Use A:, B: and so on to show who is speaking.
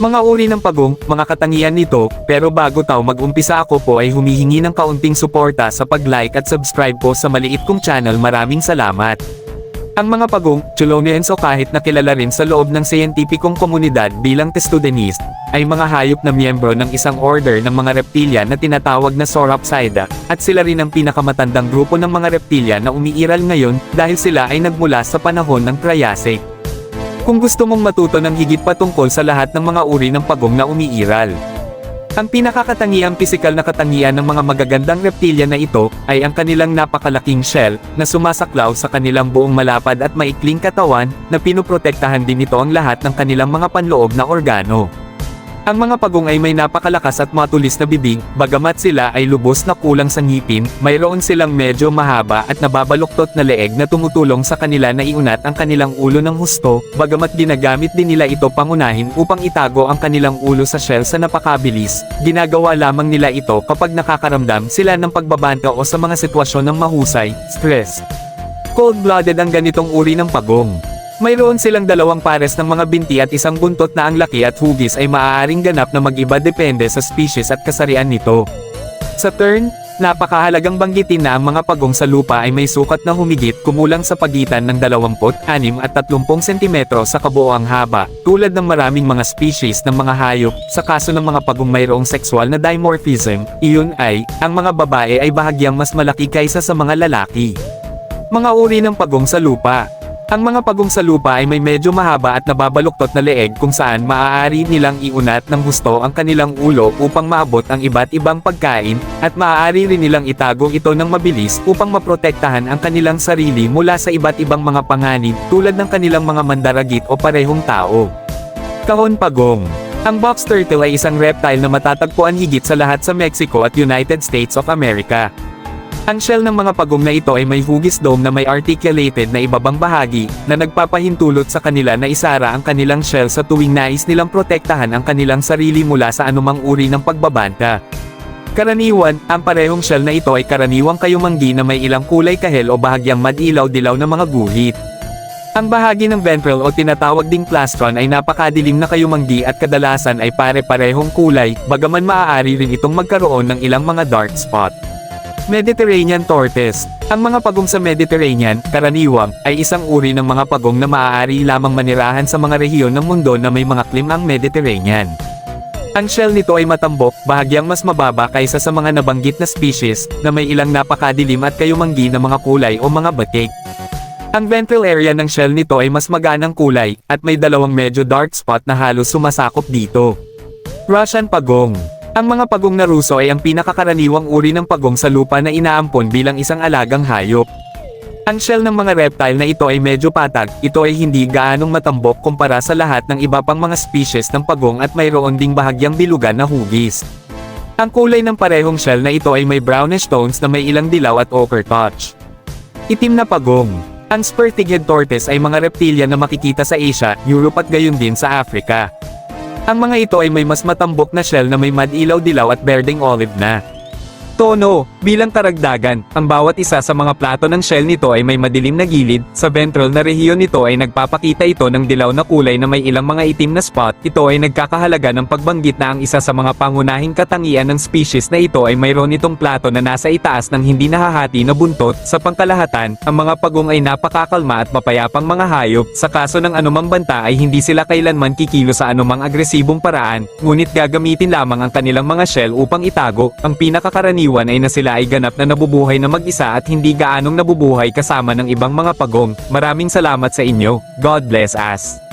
A: Mga uri ng pagong, mga katangian nito, pero bago tayo mag-umpisa ako po ay humihingi ng kaunting suporta sa pag-like at subscribe po sa maliit kong channel maraming salamat. Ang mga pagong, Cholonians o kahit nakilala rin sa loob ng siyentipikong komunidad bilang testudenist, ay mga hayop na miyembro ng isang order ng mga reptilya na tinatawag na Sauropsida, at sila rin ang pinakamatandang grupo ng mga reptilya na umiiral ngayon dahil sila ay nagmula sa panahon ng Triassic. Kung gusto mong matuto ng higit pa tungkol sa lahat ng mga uri ng pagong na umiiral. Ang pinakakatangiang pisikal na katangian ng mga magagandang reptilya na ito, ay ang kanilang napakalaking shell, na sumasaklaw sa kanilang buong malapad at maikling katawan, na pinuprotektahan din ito ang lahat ng kanilang mga panloob na organo. Ang mga pagong ay may napakalakas at matulis na bibig, bagamat sila ay lubos na kulang sa ngipin, mayroon silang medyo mahaba at nababaluktot na leeg na tumutulong sa kanila na iunat ang kanilang ulo ng husto, bagamat ginagamit din nila ito pangunahin upang itago ang kanilang ulo sa shell sa napakabilis, ginagawa lamang nila ito kapag nakakaramdam sila ng pagbabanta o sa mga sitwasyon ng mahusay, stress. Cold-blooded ang ganitong uri ng pagong. Mayroon silang dalawang pares ng mga binti at isang buntot na ang laki at hugis ay maaaring ganap na mag-iba depende sa species at kasarian nito. Sa turn, napakahalagang banggitin na ang mga pagong sa lupa ay may sukat na humigit kumulang sa pagitan ng 26 at 30 cm sa kabuoang haba, tulad ng maraming mga species ng mga hayop, sa kaso ng mga pagong mayroong sexual na dimorphism, iyon ay, ang mga babae ay bahagyang mas malaki kaysa sa mga lalaki. Mga uri ng pagong sa lupa ang mga pagong sa lupa ay may medyo mahaba at nababaluktot na leeg kung saan maaari nilang iunat ng gusto ang kanilang ulo upang maabot ang iba't ibang pagkain, at maaari rin nilang itago ito ng mabilis upang maprotektahan ang kanilang sarili mula sa iba't ibang mga panganib tulad ng kanilang mga mandaragit o parehong tao. Kahon Pagong Ang box turtle ay isang reptile na matatagpuan higit sa lahat sa Mexico at United States of America. Ang shell ng mga pagong na ito ay may hugis dome na may articulated na ibabang bahagi, na nagpapahintulot sa kanila na isara ang kanilang shell sa tuwing nais nilang protektahan ang kanilang sarili mula sa anumang uri ng pagbabanta. Karaniwan, ang parehong shell na ito ay karaniwang kayumanggi na may ilang kulay kahel o bahagyang madilaw-dilaw na mga guhit. Ang bahagi ng ventral o tinatawag ding plastron ay napakadilim na kayumanggi at kadalasan ay pare-parehong kulay, bagaman maaari rin itong magkaroon ng ilang mga dark spot. Mediterranean tortoise. Ang mga pagong sa Mediterranean, karaniwang, ay isang uri ng mga pagong na maaari lamang manirahan sa mga rehiyon ng mundo na may mga klimang Mediterranean. Ang shell nito ay matambok, bahagyang mas mababa kaysa sa mga nabanggit na species, na may ilang napakadilim at kayumanggi na mga kulay o mga batik. Ang ventral area ng shell nito ay mas maganang kulay, at may dalawang medyo dark spot na halos sumasakop dito. Russian Pagong ang mga pagong na Ruso ay ang pinakakaraniwang uri ng pagong sa lupa na inaampon bilang isang alagang hayop. Ang shell ng mga reptile na ito ay medyo patag, ito ay hindi gaanong matambok kumpara sa lahat ng iba pang mga species ng pagong at mayroon ding bahagyang bilugan na hugis. Ang kulay ng parehong shell na ito ay may brownish tones na may ilang dilaw at ochre touch. Itim na pagong. Ang spur-tighead tortoise ay mga reptilya na makikita sa Asia, Europe at gayon din sa Africa. Ang mga ito ay may mas matambok na shell na may madilaw-dilaw at berdeng olive na. Tono, bilang karagdagan, ang bawat isa sa mga plato ng shell nito ay may madilim na gilid, sa ventral na rehiyon nito ay nagpapakita ito ng dilaw na kulay na may ilang mga itim na spot, ito ay nagkakahalaga ng pagbanggit na ang isa sa mga pangunahing katangian ng species na ito ay mayroon itong plato na nasa itaas ng hindi nahahati na buntot, sa pangkalahatan, ang mga pagong ay napakakalma at mapayapang mga hayop, sa kaso ng anumang banta ay hindi sila kailanman kikilo sa anumang agresibong paraan, ngunit gagamitin lamang ang kanilang mga shell upang itago, ang pinakakaraniwan ay na sila ay ganap na nabubuhay na mag-isa at hindi gaanong nabubuhay kasama ng ibang mga pagong. Maraming salamat sa inyo. God bless us.